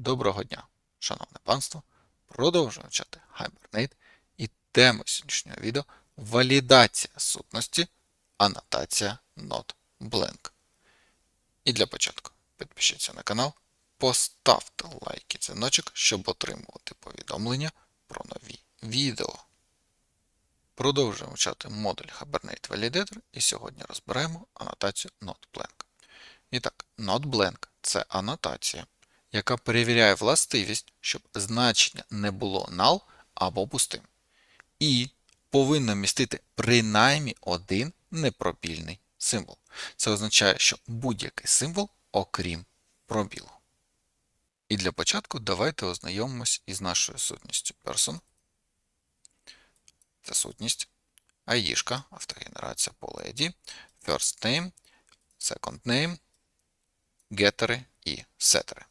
Доброго дня, шановне панство! Продовжуємо вчати Hibernate і тема сьогоднішнього відео валідація сутності, анотація not blank. І для початку підпишіться на канал, поставте лайк і дзвіночок, щоб отримувати повідомлення про нові відео. Продовжуємо вчати модуль Hibernate Validator і сьогодні розберемо анотацію not blank. І так, not blank це анотація яка перевіряє властивість, щоб значення не було null або пустим. І повинна містити принаймні один непробільний символ. Це означає, що будь-який символ, окрім пробілу. І для початку давайте ознайомимось із нашою сутністю person. Це сутність. ID, автогенерація поля ID, first name, second name, гетери і сетери.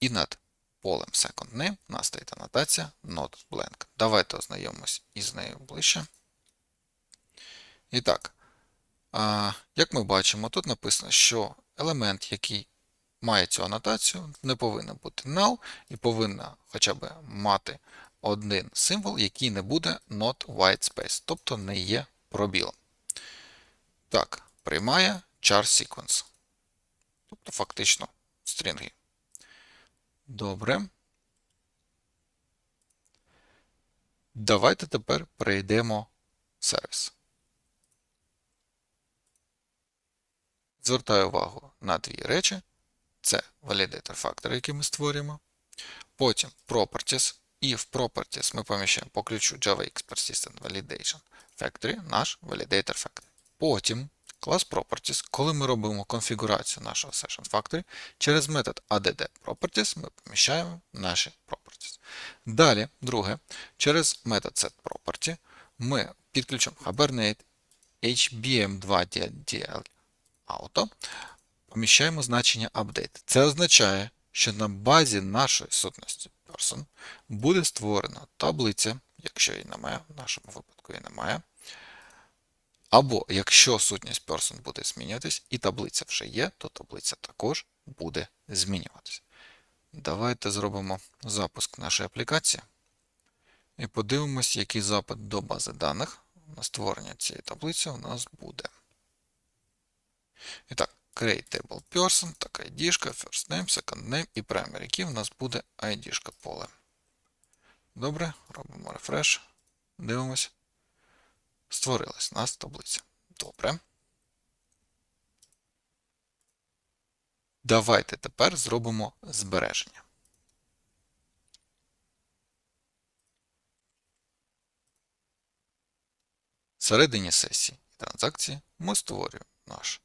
І над полем second name у нас стоїть анотація not blank. Давайте ознайомимось із нею ближче. І так, як ми бачимо, тут написано, що елемент, який має цю анотацію, не повинен бути null і повинна хоча б мати один символ, який не буде not white space, тобто не є пробілом. Так, приймає char sequence. Тобто фактично стрінги. Добре. Давайте тепер перейдемо в сервіс. Звертаю увагу на дві речі. Це validator factor, який ми створюємо. Потім Properties. І в Properties ми поміщаємо по ключу JavaX Persistent Validation Factory наш validator factory. Потім клас Properties, коли ми робимо конфігурацію нашого Session Factory, через метод add Properties ми поміщаємо наші Properties. Далі, друге, через метод setProperty ми підключимо Hibernate HBM2DL Auto, поміщаємо значення update. Це означає, що на базі нашої сутності person буде створена таблиця, якщо її немає, в нашому випадку її немає. Або якщо сутність person буде змінюватись і таблиця вже є, то таблиця також буде змінюватися. Давайте зробимо запуск нашої аплікації і подивимось, який запит до бази даних на створення цієї таблиці у нас буде. І так, create table person, так ID, first name, second name і primary key у нас буде ID поле. Добре, робимо рефреш, дивимось. Створилась у нас таблиця. Добре. Давайте тепер зробимо збереження. Всередині сесії транзакції ми створюємо наш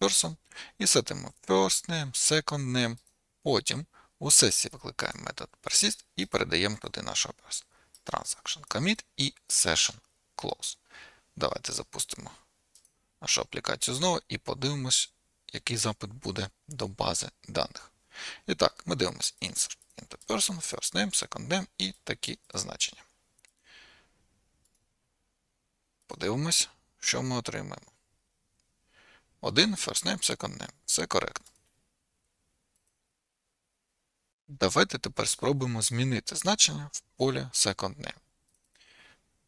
person і сетимо first name, second name. Потім у сесії викликаємо метод persist і передаємо туди наш person. Transaction commit і session close. Давайте запустимо нашу аплікацію знову і подивимось, який запит буде до бази даних. І так, ми дивимося insert into person, first name, second name і такі значення. Подивимось, що ми отримаємо. Один first name, second name. Все коректно. Давайте тепер спробуємо змінити значення в полі second name.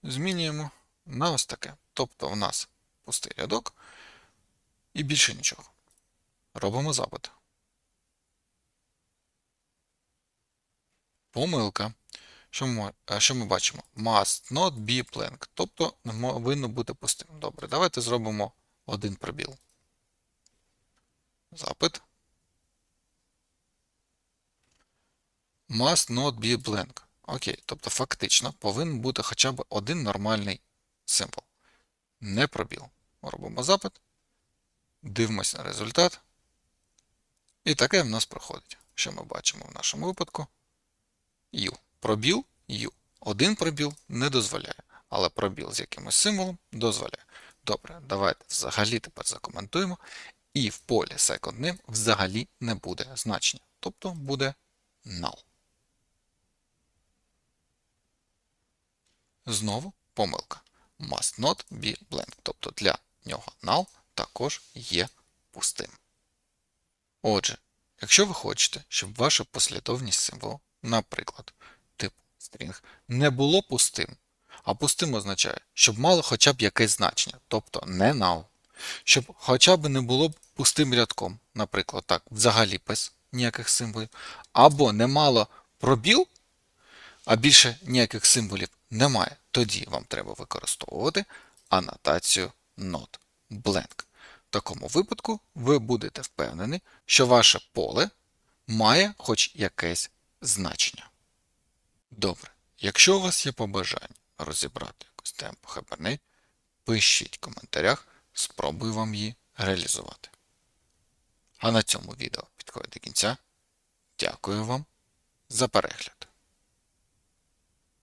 Змінюємо на ось таке. Тобто в нас пустий рядок і більше нічого. Робимо запит. Помилка. Що ми що ми бачимо? Must not be blank. Тобто повинно бути пустим. Добре, давайте зробимо один пробіл. Запит. Must not be blank. Окей, тобто фактично повинен бути хоча б один нормальний символ. Не пробіл. Робимо запит. Дивимося на результат. І таке в нас проходить. Що ми бачимо в нашому випадку? U. Пробіл U. Один пробіл не дозволяє. Але пробіл з якимось символом дозволяє. Добре, давайте взагалі тепер закоментуємо. І в полі second взагалі не буде значення. Тобто буде null. Знову помилка must not be blank. Тобто для нього null також є пустим. Отже, Якщо ви хочете, щоб ваша послідовність символу, наприклад, типу string, не було пустим, а пустим означає, щоб мало хоча б якесь значення, тобто не null, щоб хоча б не було пустим рядком, наприклад, так, взагалі без ніяких символів, або не мало пробіл, а більше ніяких символів немає, тоді вам треба використовувати анотацію not blank. В такому випадку ви будете впевнені, що ваше поле має хоч якесь значення. Добре, якщо у вас є побажання розібрати якусь тему по пишіть в коментарях, спробую вам її реалізувати. А на цьому відео підходить до кінця. Дякую вам за перегляд.